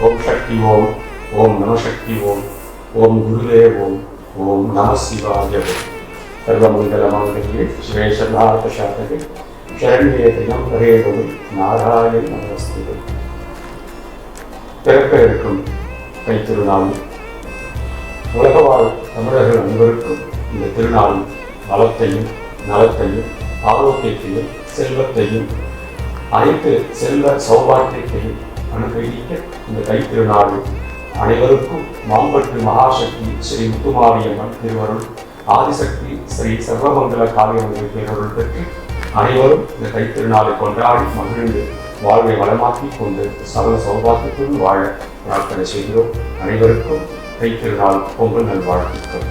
ஓம் ஓம் நமசக்தி ஓம் ஓம் குருவே ஓம் ஓம் நம சிவாய ஓம். சர்வமங்கலமங்கலே சிவே சர்வார்த்தசாதகே சரண்யே தினம்பரே ஓம் நாராயண நமஸ்தே. பிறக்க இருக்கும் கைத்திருநாள் உலக வாழ் தமிழர்கள் அனைவருக்கும் இந்த திருநாள் வளத்தையும் நலத்தையும் ஆரோக்கியத்தையும் செல்வத்தையும் அனைத்து செல்வ சௌபாக்கியத்தையும் அனுகிரகிக்க இந்த தைத்திருநாள் அனைவருக்கும் மாம்பட்டு மகாசக்தி ஸ்ரீ முத்துமாரியம்மன் திருவருள் ஆதிசக்தி ஸ்ரீ சர்வமங்கல காளியம்மன் பேரருள் பெற்று அனைவரும் இந்த கைத்திருநாளை கொண்டாடி மகிழ்ந்து வாழ்வை வளமாக்கிக் கொண்டு சகல சௌபாகியத்துடன் வாழ பிரார்த்தனை செய்கிறோம். அனைவருக்கும் தைத்திருநாள் பொங்கல் நல்வாழ்த்துக்கள்.